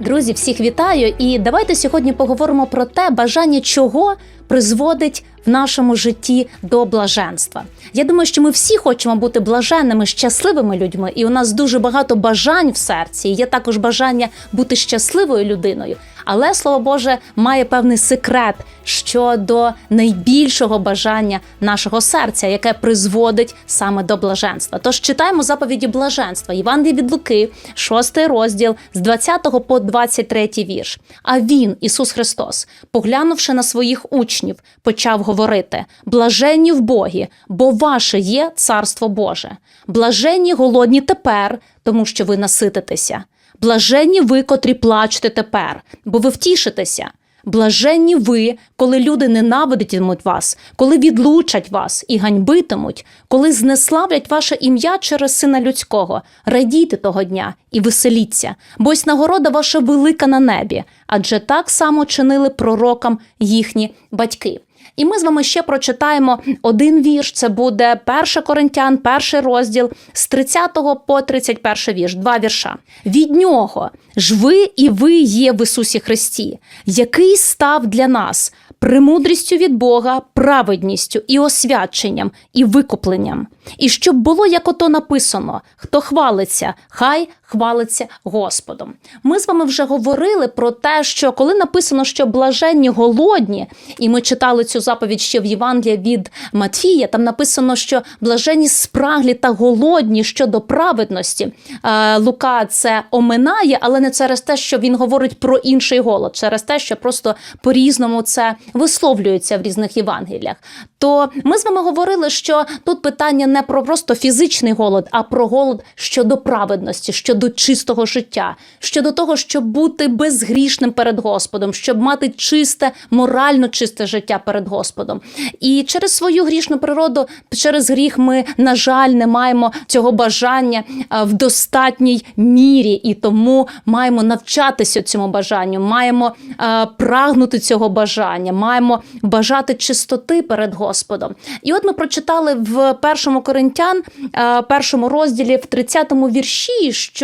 Друзі, всіх вітаю! І давайте сьогодні поговоримо про те, бажання чого призводить в нашому житті до блаженства. Я думаю, що ми всі хочемо бути блаженними, щасливими людьми, і у нас дуже багато бажань в серці. Є також бажання бути щасливою людиною. Але слово Боже має певний секрет щодо найбільшого бажання нашого серця, яке призводить саме до блаженства. Тож читаємо заповіді блаженства. Євангеліє від Луки, 6 розділ з 20 по 23 вірш. А він, Ісус Христос, поглянувши на своїх учнів, почав говорити: блаженні в Богі, бо ваше є царство Боже. Блаженні голодні тепер, тому що ви насититеся. Блаженні ви, котрі плачете тепер, бо ви втішитеся. Блаженні ви, коли люди ненавидитимуть вас, коли відлучать вас і ганьбитимуть, коли знеславлять ваше ім'я через сина людського. Радійте того дня і веселіться, бо ось нагорода ваша велика на небі, адже так само чинили пророкам їхні батьки. І ми з вами ще прочитаємо один вірш. Це буде 1 Коринтян, перший розділ з 30 по 31 вірш, два вірша. Від нього ж ви і ви є в Ісусі Христі, який став для нас премудрістю від Бога, праведністю і освяченням, і викупленням. І щоб було, як ото написано: хто хвалиться, хай хвалиться Господом. Ми з вами вже говорили про те, що коли написано, що блаженні голодні, і ми читали цю заповідь ще в Євангелії від Матфія, там написано, що блаженні спраглі та голодні щодо праведності. Е, Лука це оминає, але не через те, що він говорить про інший голод, через те, що просто по-різному це висловлюється в різних Євангеліях. То ми з вами говорили, що тут питання не про просто фізичний голод, а про голод щодо праведності, щодо чистого життя, щодо того, щоб бути безгрішним перед Господом, щоб мати чисте, морально чисте життя перед Господом. І через свою грішну природу, через гріх, ми, на жаль, не маємо цього бажання в достатній мірі, і тому маємо навчатися цьому бажанню, маємо прагнути цього бажання, маємо бажати чистоти перед Господом. І от ми прочитали в першому Коринтян, першому розділі, в 30-му вірші, що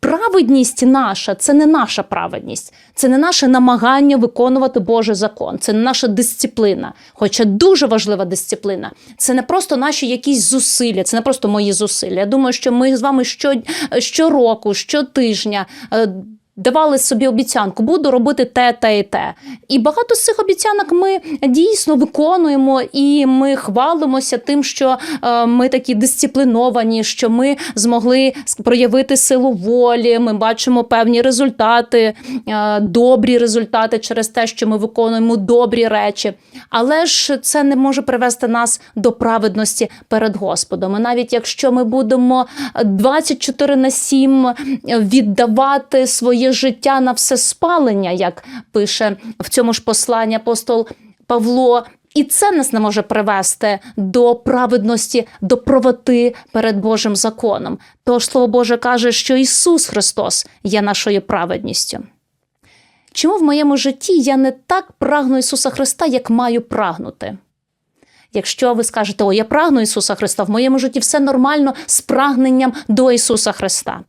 праведність наша це не наша праведність, це не наше намагання виконувати Божий закон, це не наша дисципліна, хоча дуже важлива дисципліна. Це не просто наші якісь зусилля, це не просто мої зусилля. Я думаю, що ми з вами що, щороку, щотижня. Е, Давали собі обіцянку, буду робити те, те і те. І багато з цих обіцянок ми дійсно виконуємо, і ми хвалимося тим, що е, ми такі дисципліновані, що ми змогли проявити силу волі. Ми бачимо певні результати, е, добрі результати через те, що ми виконуємо добрі речі. Але ж це не може привести нас до праведності перед Господом. І навіть якщо ми будемо 24 на 7 віддавати своє життя на все спалення, як пише в цьому ж посланні апостол Павло. І це нас не може привести до праведності, до правоти перед Божим законом. Тож Слово Боже каже, що Ісус Христос є нашою праведністю. Чому в моєму житті я не так прагну Ісуса Христа, як маю прагнути? Якщо ви скажете, о, я прагну Ісуса Христа, в моєму житті все нормально з прагненням до Ісуса Христа.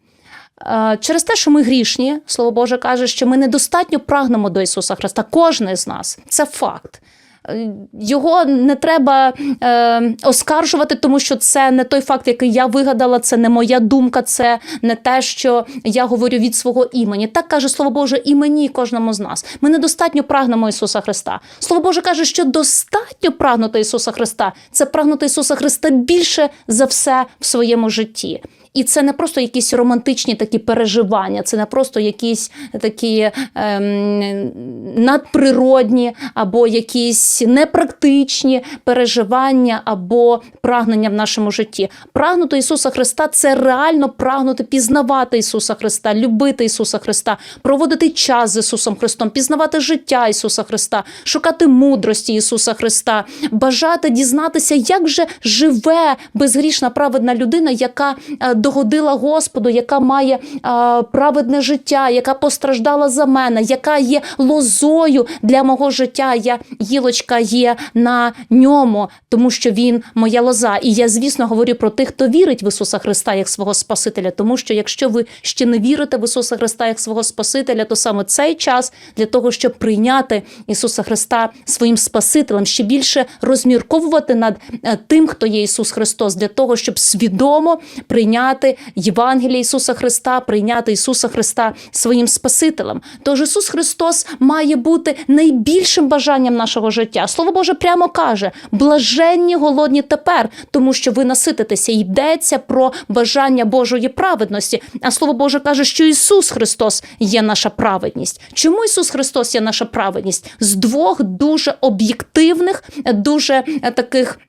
Е, Через те, що ми грішні, Слово Боже каже, що ми недостатньо прагнемо до Ісуса Христа. Кожен з нас це факт. Е, Його не треба е, оскаржувати, тому що це не той факт, який я вигадала, це не моя думка, це не те, що я говорю від свого імені. Так каже Слово Боже, і мені, і кожному з нас. Ми недостатньо прагнемо Ісуса Христа. Слово Боже каже, що достатньо прагнути Ісуса Христа це прагнути Ісуса Христа більше за все в своєму житті. І це не просто якісь романтичні такі переживання, це не просто якісь такі ем, надприродні або якісь непрактичні переживання або прагнення в нашому житті. Прагнути Ісуса Христа це реально прагнути пізнавати Ісуса Христа, любити Ісуса Христа, проводити час з Ісусом Христом, пізнавати життя Ісуса Христа, шукати мудрості Ісуса Христа, бажати дізнатися, як же живе безгрішна праведна людина, яка е, догодила Господу, яка має а, праведне життя, яка постраждала за мене, яка є лозою для мого життя. Я гілочка є на ньому, тому що він моя лоза. І я, звісно, говорю про тих, хто вірить в Ісуса Христа як свого Спасителя. Тому що якщо ви ще не вірите в Ісуса Христа як свого Спасителя, то саме цей час для того, щоб прийняти Ісуса Христа своїм Спасителем, ще більше розмірковувати над е, тим, хто є Ісус Христос, для того, щоб свідомо прийняти Євангеліє Ісуса Христа, прийняти Ісуса Христа своїм Спасителем. Тож Ісус Христос має бути найбільшим бажанням нашого життя. Слово Боже прямо каже: блаженні голодні тепер, тому що ви насититеся. Йдеться про бажання Божої праведності. А слово Боже каже, що Ісус Христос є наша праведність. Чому Ісус Христос є наша праведність? З двох дуже об'єктивних, дуже е, таких.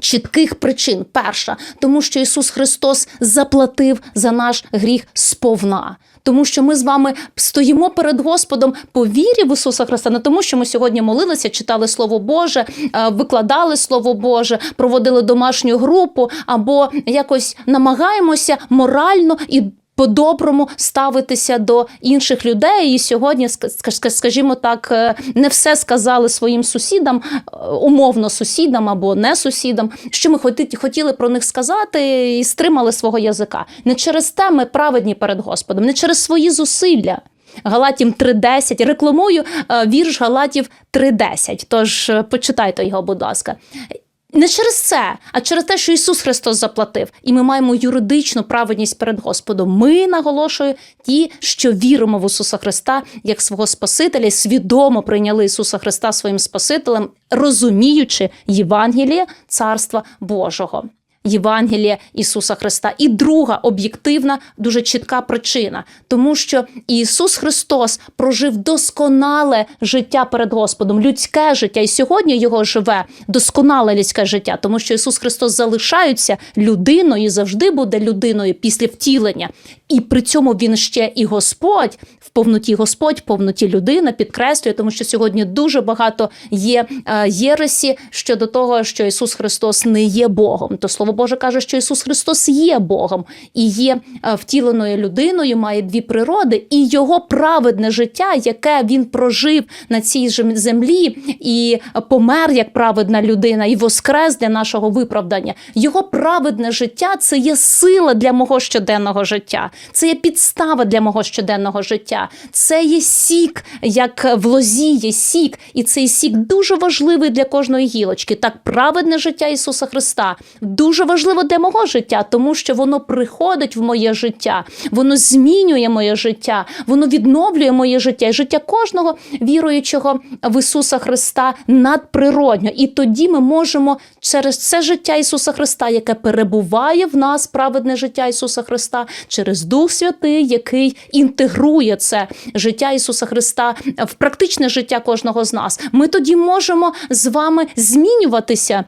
Чітких причин. Перша, тому що Ісус Христос заплатив за наш гріх сповна. Тому що ми з вами стоїмо перед Господом по вірі в Ісуса Христа, не тому, що ми сьогодні молилися, читали Слово Боже, е, викладали Слово Боже, проводили домашню групу, або якось намагаємося морально і по-доброму ставитися до інших людей. І сьогодні, ска- скажімо так, е, не все сказали своїм сусідам, е, умовно сусідам або не сусідам, що ми хоті- хотіли про них сказати, і стримали свого язика. Не через те ми праведні перед Господом, не через свої зусилля. Галатів 3.10. Рекламую е, вірш Галатів 3.10. Тож почитайте його, будь ласка. Не через це, а через те, що Ісус Христос заплатив, і ми маємо юридичну праведність перед Господом. Ми наголошую ті, що віримо в Ісуса Христа як свого Спасителя, свідомо прийняли Ісуса Христа своїм Спасителем, розуміючи Євангеліє Царства Божого. Євангелія Ісуса Христа. І друга об'єктивна, дуже чітка причина, тому що Ісус Христос прожив досконале життя перед Господом, людське життя, і сьогодні його живе досконале людське життя, тому що Ісус Христос залишається людиною і завжди буде людиною після втілення. І при цьому він ще і Господь в повноті Господь, в повноті людина підкреслює, тому що сьогодні дуже багато є е, єресі щодо того, що Ісус Христос не є Богом. То слово Боже каже, що Ісус Христос є Богом і є е, втіленою людиною, має дві природи, і його праведне життя, яке він прожив на цій землі, і помер як праведна людина, і воскрес для нашого виправдання. Його праведне життя це є сила для мого щоденного життя, це є підстава для мого щоденного життя, це є сік, як в лозі є сік, і цей сік дуже важливий для кожної гілочки. Так, праведне життя Ісуса Христа дуже важливо для мого життя, тому що воно приходить в моє життя, воно змінює моє життя, воно відновлює моє життя і життя кожного віруючого в Ісуса Христа надприродньо. І тоді ми можемо через це життя Ісуса Христа, яке перебуває в нас, праведне життя Ісуса Христа, через Дух Святий, який інтегрує це життя Ісуса Христа в практичне життя кожного з нас. Ми тоді можемо з вами змінюватися.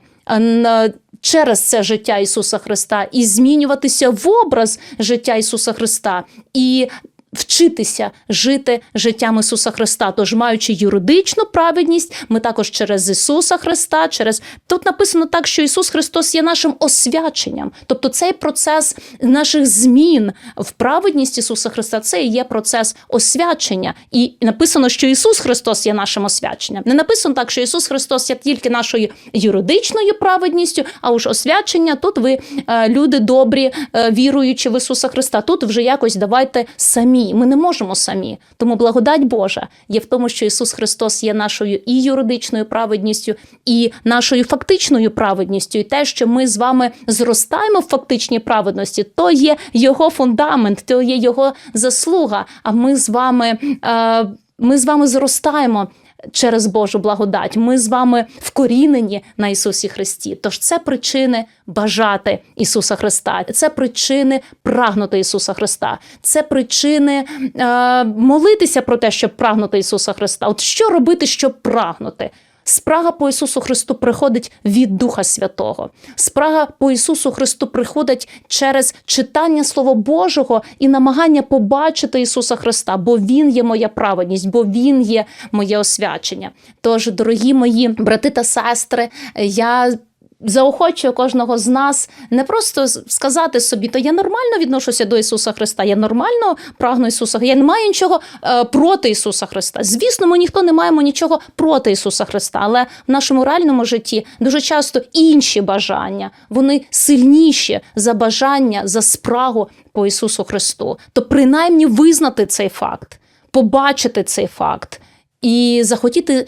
Через це життя Ісуса Христа і змінюватися в образ життя Ісуса Христа. І вчитися жити життям Ісуса Христа. Тож, маючи юридичну праведність, ми також через Ісуса Христа, через тут написано так, що Ісус Христос є нашим освяченням. Тобто цей процес наших змін в праведність Ісуса Христа це і є процес освячення. І написано, що Ісус Христос є нашим освяченням. Не написано так, що Ісус Христос є тільки нашою юридичною праведністю, а уж освячення тут ви е, люди добрі, е, віруючи в Ісуса Христа. Тут вже якось давайте самі. Ми не можемо самі. Тому благодать Божа є в тому, що Ісус Христос є нашою і юридичною праведністю, і нашою фактичною праведністю. І те, що ми з вами зростаємо в фактичній праведності, то є Його фундамент, то є Його заслуга. А ми з вами, е, ми з вами зростаємо. Через Божу благодать ми з вами вкорінені на Ісусі Христі. Тож це причини бажати Ісуса Христа, це причини прагнути Ісуса Христа, це причини е, молитися про те, щоб прагнути Ісуса Христа. От що робити, щоб прагнути? Спрага по Ісусу Христу приходить від Духа Святого. Спрага по Ісусу Христу приходить через читання Слова Божого і намагання побачити Ісуса Христа, бо Він є моя праведність, бо Він є моє освячення. Тож, дорогі мої брати та сестри, я заохочую кожного з нас не просто сказати собі, то я нормально відношуся до Ісуса Христа, я нормально прагну Ісуса, я не маю нічого е, проти Ісуса Христа. Звісно, ми ніхто не маємо нічого проти Ісуса Христа, але в нашому реальному житті дуже часто інші бажання вони сильніші за бажання, за спрагу по Ісусу Христу. То принаймні визнати цей факт, побачити цей факт і захотіти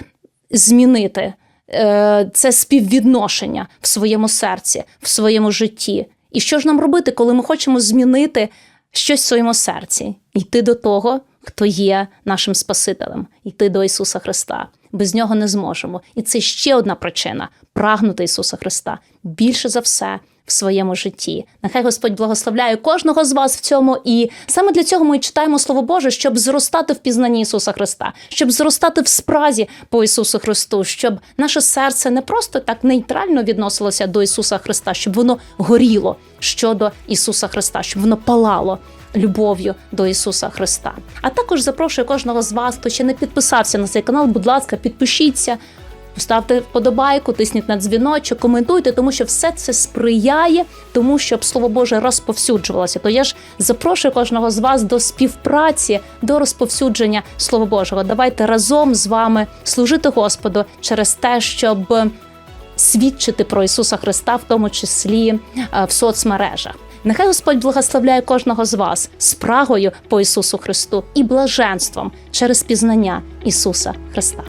змінити це співвідношення в своєму серці, в своєму житті. І що ж нам робити, коли ми хочемо змінити щось в своєму серці? Йти до того, хто є нашим Спасителем, йти до Ісуса Христа. Без нього не зможемо. І це ще одна причина прагнути Ісуса Христа більше за все в своєму житті. Нехай Господь благословляє кожного з вас в цьому. І саме для цього ми читаємо Слово Боже, щоб зростати в пізнанні Ісуса Христа, щоб зростати в спразі по Ісусу Христу, щоб наше серце не просто так нейтрально відносилося до Ісуса Христа, щоб воно горіло щодо Ісуса Христа, щоб воно палало. Любов'ю до Ісуса Христа. А також запрошую кожного з вас, хто ще не підписався на цей канал. Будь ласка, підпишіться, Поставте вподобайку, тисніть на дзвіночок, коментуйте, тому що все це сприяє тому, щоб слово Боже розповсюджувалося. То я ж запрошую кожного з вас до співпраці, до розповсюдження Слова Божого. Давайте разом з вами служити Господу через те, щоб свідчити про Ісуса Христа, в тому числі е, в соцмережах. Нехай Господь благословляє кожного з вас спрагою по Ісусу Христу і блаженством через пізнання Ісуса Христа.